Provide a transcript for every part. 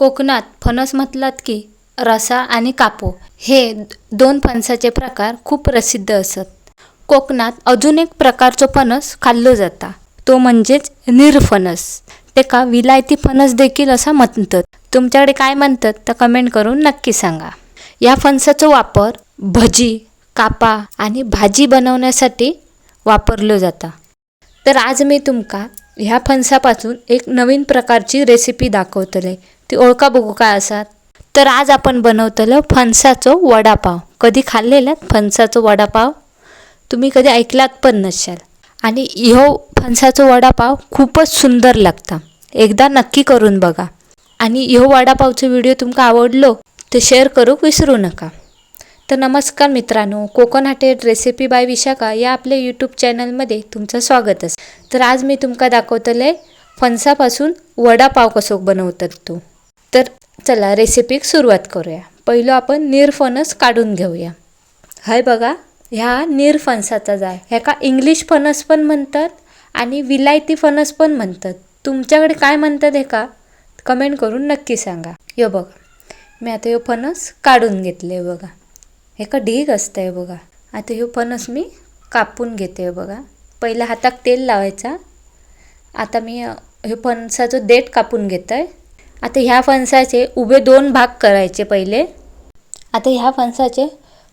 कोकणात फणस म्हटलात की रसा आणि कापो. हे दोन फणसाचे प्रकार खूप प्रसिद्ध असत. कोकणात अजून एक प्रकारचो फणस खाल्लो जाता. तो म्हणजेच निरफणस तेका विलायती फणस देखील असं म्हणतात. तुमच्याकडे काय म्हणतात तर कमेंट करून नक्की सांगा. या फणसाचा वापर भजी कापा आणि भाजी बनवण्यासाठी वापरलो जाता. तर आज मी तुमका ह्या फणसापासून एक नवीन प्रकारची रेसिपी दाखवतले. ती ओळखा बघू काय असतात? तर आज आपण बनवतलं फणसाचो वडापाव. कधी खाल्लेलं? फणसाचो वडापाव? तुम्ही कधी ऐकलात पण नसाल. आणि ह्यो फणसाचो वडापाव खूपच सुंदर लागता. एकदा नक्की करून बघा. आणि ह्यो वडापावचो व्हिडिओ तुमका आवडलो तर शेअर करूक विसरू नका. तर नमस्कार मित्रांनो कोकण रेसिपी बाय विशाखा या आपल्या यूट्यूब चॅनलमध्ये तुमचं स्वागत आहे तर आज मी तुमका दाखवतले फणसापासून वडापाव कसो बनवतात तो. चला रेसिपीक सुरुवात करूया. पहिलं आपण निरफणस काढून घेऊया. हाय बघा ह्या निरफणसाचा जाय ह्याका इंग्लिश फणस पण म्हणतात आणि विलायती फणस पण म्हणतात. तुमच्याकडे काय म्हणतात हे का कमेंट करून नक्की सांगा. यो बघा मी आता ह्यो फणस काढून घेतले बघा. हे का ढीग असतंय बघा. आता ह्यो फणस मी कापून घेते बघा. पहिला हाताक तेल लावायचा. आता मी हे फणसाचं देठ कापून घेत आहे आता ह्या फणसाचे उभे दोन भाग करायचे पहिले. आता ह्या फणसाचे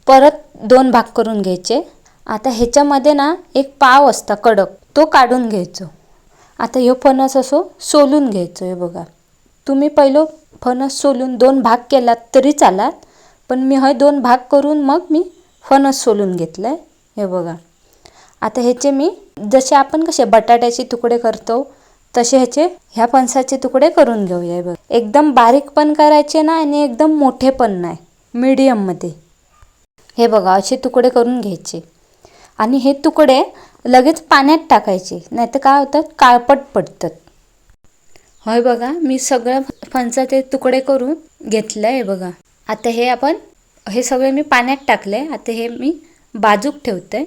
परत दोन भाग करून घ्यायचे. आता ह्याच्यामध्ये ना एक पाव असता कडक तो काढून घ्यायचो. आता ह्यो फणस असो सोलून घ्यायचो हे बघा. तुम्ही पहिलं फणस सोलून दोन भाग केलात तरी चालात पण मी हे दोन भाग करून मग मी फणस सोलून घेतलं आहे हे बघा. आता ह्याचे मी जसे आपण कसे बटाट्याचे तुकडे करतो तसे ह्याचे ह्या फणसाचे तुकडे करून घेऊया बघ. एकदम बारीक पण करायचे ना आणि एकदम मोठे पण नाही. मीडियममध्ये हे बघा असे तुकडे करून घ्यायचे. आणि हे तुकडे लगेच पाण्यात टाकायचे. नाहीतर काय होतात काळपट पडतात. होय बघा मी सगळं फणसाचे तुकडे करून घेतलं आहे बघा. आता हे आपण हे सगळे मी पाण्यात टाकले आता हे मी बाजूक ठेवते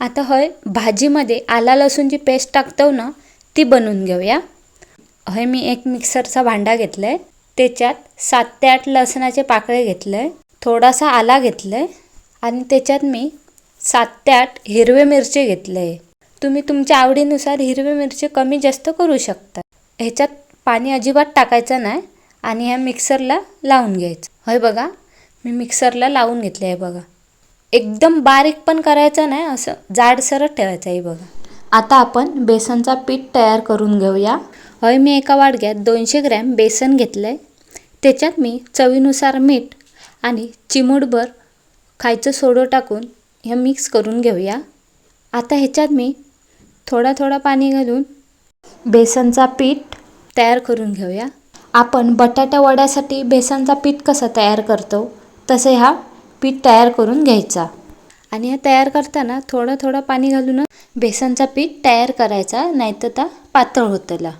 आता होय भाजीमध्ये आला लसूणची पेस्ट टाकतो ना ती बनवून घेऊया. हे मी एक मिक्सरचा भांडा घेतला आहे त्याच्यात सात ते आठ लसणाचे पाकळे घेतलं आहे थोडासा आला घेतला आहे आणि त्याच्यात मी सात ते आठ हिरवे मिरचे घेतले आहे तुम्ही तुमच्या आवडीनुसार हिरवे मिरचे कमी जास्त करू शकता. ह्याच्यात पाणी अजिबात टाकायचं नाही आणि ह्या मिक्सरला लावून घ्यायचं. होय बघा मी मिक्सरला लावून घेतले आहे बघा. एकदम बारीक पण करायचं नाही असं जाडसरच ठेवायचं आहे बघा. आता आपण बेसनचा पीठ तयार करून घेऊया. होय मी एका वाडग्यात दोनशे ग्रॅम बेसन घेतलं आहे त्याच्यात मी चवीनुसार मीठ आणि चिमूटभर खायचं सोडं टाकून हे मिक्स करून घेऊया. आता ह्याच्यात मी थोडा थोडा पाणी घालून बेसनचा पीठ तयार करून घेऊया. आपण बटाटा वड्यासाठी बेसनचा पीठ कसा तयार करतो? तसे हा पीठ तयार करून घ्यायचा. आणि हे तयार करताना थोडं थोडं पाणी घालून बेसनचा पीठ तयार करायचा नाहीतर तर पातळ होतला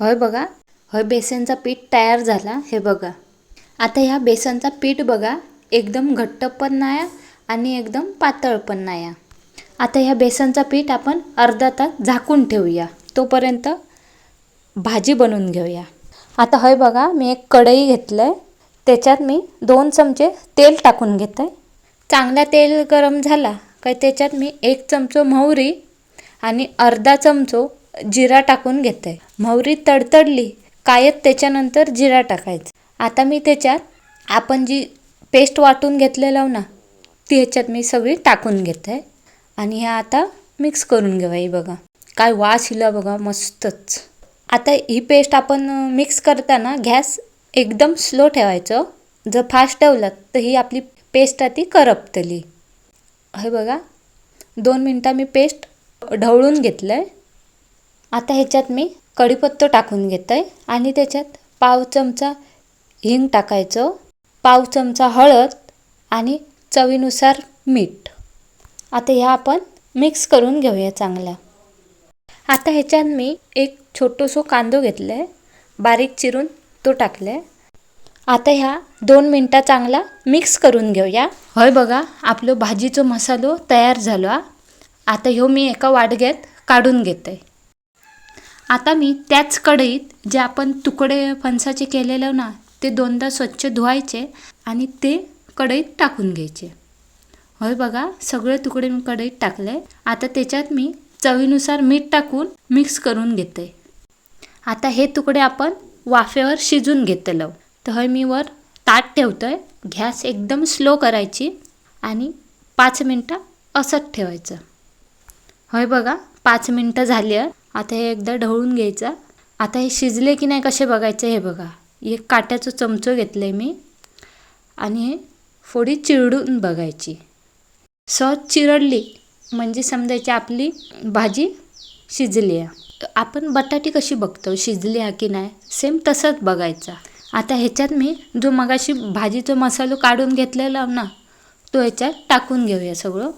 होय बघा होय बेसनचा पीठ तयार झाला हे बघा. आता ह्या बेसनचा पीठ बघा एकदम घट्ट पण नाही आणि एकदम पातळ पण नाही आता ह्या बेसनचा पीठ आपण अर्धा तास झाकून ठेवूया. तोपर्यंत भाजी बनवून घेऊया. आता होय बघा मी एक कढई घेतलं आहे त्याच्यात मी दोन चमचे तेल टाकून घेत आहे चांगला तेल गरम झाला काय त्याच्यात मी एक चमचो मोहरी आणि अर्धा चमचो जिरा टाकून घेते. आहे मोहरी तडतडली कायत त्याच्यानंतर जिरा टाकायचं. आता मी त्याच्यात आपण जी पेस्ट वाटून घेतलेलं ना ती ह्याच्यात मी सगळी टाकून घेते. आणि ह्या आता मिक्स करून घेवा ही बघा. काय वास हिला बघा मस्तच. आता ही पेस्ट आपण मिक्स करताना गॅस एकदम स्लो ठेवायचं. जर फास्ट ठेवलं तर ही आपली पेस्ट ती करपतली. हे बघा दोन मिनटं मी पेस्ट ढवळून घेतलं आहे आता ह्याच्यात मी कढीपत्तो टाकून घेत आहे आणि त्याच्यात पाव चमचा हिंग टाकायचं पाव चमचा हळद आणि चवीनुसार मीठ. आता ह्या आपण मिक्स करून घेऊया चांगल्या आता ह्याच्यात मी एक छोटोसो कांदो घेतला आहे बारीक चिरून तो टाकला आहे आता ह्या दोन मिनटं चांगला मिक्स करून घेऊया. होय बघा आपलं भाजीचो मसालो तयार झालो हा. आता ह्यो मी एका वाडग्यात काढून घेते आता मी त्याच कढईत जे आपण तुकडे फणसाचे केलेलं ना ते दोनदा स्वच्छ धुवायचे आणि ते कढईत टाकून घ्यायचे. होय बघा सगळे तुकडे मी कढईत टाकले. आता त्याच्यात मी चवीनुसार मीठ टाकून मिक्स करून घेते आता हे तुकडे आपण वाफेवर शिजून घेतलं तर हे मी वर ताट ठेवतो आहे गॅस एकदम स्लो करायची आणि पाच मिनटं असंच ठेवायचं. होय बघा पाच मिनटं झाली आहे आता हे एकदा ढवळून घ्यायचं. आता हे शिजले की नाही कसे बघायचे हे बघा. एक काट्याचं चमचो घेतलं आहे मी. आणि हे फोडी चिरडून बघायची. सहज चिरडली म्हणजे समजायची आपली भाजी शिजली आहे. आपण बटाटी कशी बघतो? शिजली आहे की नाही? सेम तसंच बघायचा. आता ह्याच्यात मी जो मगाशी भाजीचा मसालो काढून घेतलेला ना तो ह्याच्यात टाकून घेऊया सगळं.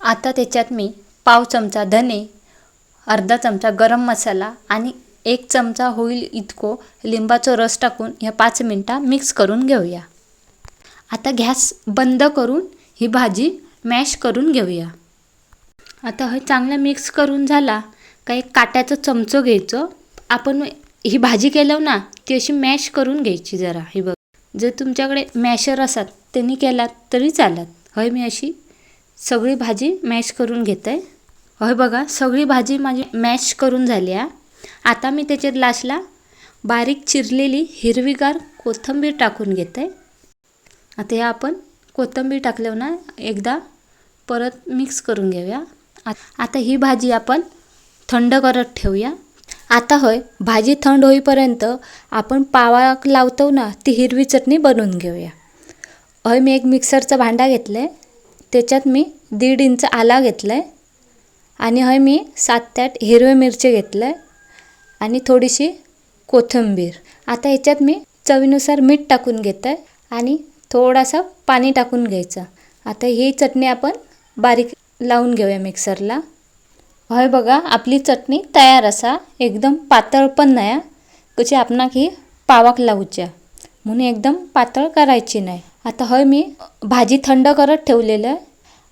आता त्याच्यात मी पाव चमचा धने अर्धा चमचा गरम मसाला आणि एक चमचा होईल इतको लिंबाचा रस टाकून ह्या पाच मिनटं मिक्स करून घेऊया. आता गॅस बंद करून ही भाजी मॅश करून घेऊया. आता हे चांगलं मिक्स करून झाला का एक काट्याचं चमचो घ्यायचो. आपण ही भाजी केलं ना ती अशी मॅश करून घ्यायची जरा. ही बघ. जर तुमच्याकडे मॅशर असतात त्यांनी केलात तरी चालत. हय मी अशी सगळी भाजी मॅश करून घेते. हय बघा सगळी भाजी माझी मॅश करून झाली आहे आता मी त्याच्यात लास्टला बारीक चिरलेली हिरवीगार कोथिंबीर टाकून घेते. आता हे आपण कोथिंबीर टाकल्यावर ना एकदा परत मिक्स करून घेऊया. आता ही भाजी आपण थंड करत ठेवूया. आता होय भाजी थंड होईपर्यंत आपण पावा लावतो ना ती हिरवी चटणी बनवून घेऊया. होय मी एक मिक्सरचा भांडा घेतला आहे त्याच्यात मी दीड इंच आला घेतला आहे आणि हय मी सात ते आठ हिरवे मिरचे घेतलं आहे आणि थोडीशी कोथिंबीर. आता ह्याच्यात मी चवीनुसार मीठ टाकून घेत आहे आणि थोडासा पाणी टाकून घ्यायचं. आता ही चटणी आपण बारीक लावून घेऊया मिक्सरला. हय बघा आपली चटणी तयार असा. एकदम पातळ पण नाही कशी आपणाक ही पावाक लावूच्या म्हणून एकदम पातळ करायची नाही. आता हय मी भाजी थंड करत ठेवलेलं आहे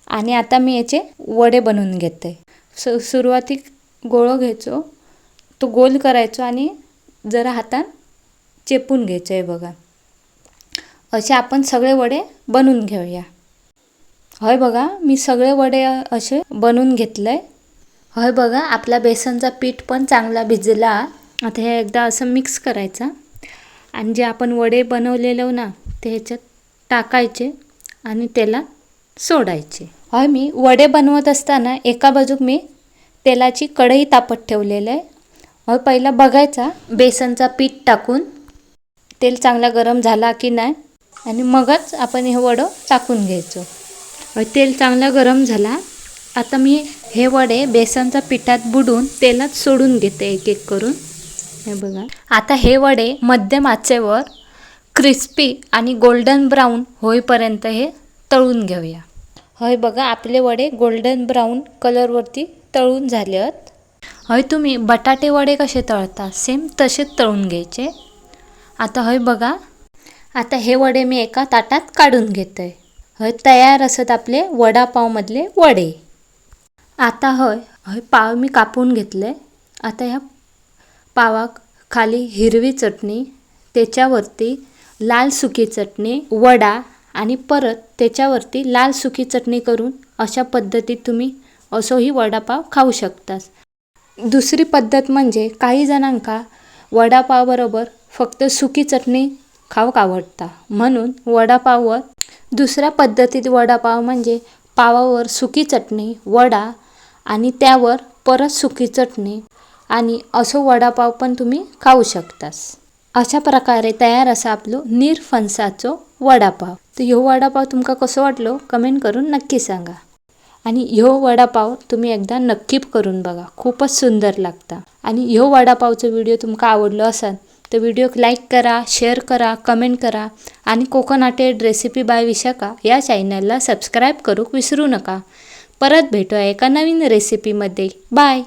आणि आता मी याचे वडे बनवून घेते. सु सुरुवातीक गोळं घ्यायचो. तो गोल करायचो आणि जरा हातात चेपून घ्यायचो आहे बघा. असे आपण सगळे वडे बनवून घेऊया. हय बघा मी सगळे वडे असे बनवून घेतलं. आहे होय बघा आपला बेसनचा पीठ पण चांगला भिजला. आता हे एकदा असं मिक्स करायचा. आणि जे आपण वडे बनवलेलो ना ते ह्याच्यात टाकायचे आणि त्याला सोडायचे. होय मी वडे बनवत असताना एका बाजूक मी तेलाची कढई तापत ठेवलेलं आहे. होय पहिला बघायचा बेसनचा पीठ टाकून तेल चांगला गरम झाला की नाही. आणि मगच आपण हे वडं टाकून घ्यायचो. तेल चांगला गरम झाला. आता मी हे वडे बेसनच्या पिठात बुडून तेलात सोडून घेते एक एक करून. हे बघा. आता हे वडे मध्यम आचेवर क्रिस्पी आणि गोल्डन ब्राऊन होईपर्यंत हे तळून घेऊया. हय बघा आपले वडे गोल्डन ब्राऊन कलरवरती तळून झाले आहेत. हय तुम्ही बटाटे वडे कसे तळता? सेम तसेच तळून घ्यायचे. आता हय बघा. आता हे वडे मी एका ताटात काढून घेते. हय तयार असत आपले वडापावमधले वडे. आता हय हय पाव मी कापून घेतले. आता ह्या पावाक खाली हिरवी चटणी त्याच्यावरती लाल सुकी चटणी वडा आणि परत त्याच्यावरती लाल सुकी चटणी करून अशा पद्धतीत तुम्ही असोही वडापाव खाऊ शकतास. दुसरी पद्धत म्हणजे काही जणांका वडापावबरोबर फक्त सुकी चटणी खाऊक आवडता. म्हणून वडापाववर दुसऱ्या पद्धतीत वडापाव म्हणजे पावावर सुकी चटणी वडा आणि त्यावर परत सुकी चटणी आणि असो वडापाव पण तुम्ही खाऊ शकतास. अशा प्रकारे तयार असा आपलो निरफणसाचो वडापाव. तर ह्यो वडापाव तुमका कसो वाटलो कमेंट करून नक्की सांगा. आणि ह्यो वडापाव तुम्ही एकदा नक्की करून बघा. खूपच सुंदर लागता. आणि ह्यो वडापावचो व्हिडिओ तुमका आवडलो असाल तर व्हिडिओक लाईक करा शेअर करा कमेंट करा आणि कोकोनाटेड रेसिपी बाय विशाखा या चॅनलला सबस्क्राईब करूक विसरू नका. परत भेटूया एका नवीन रेसिपीमध्ये बाय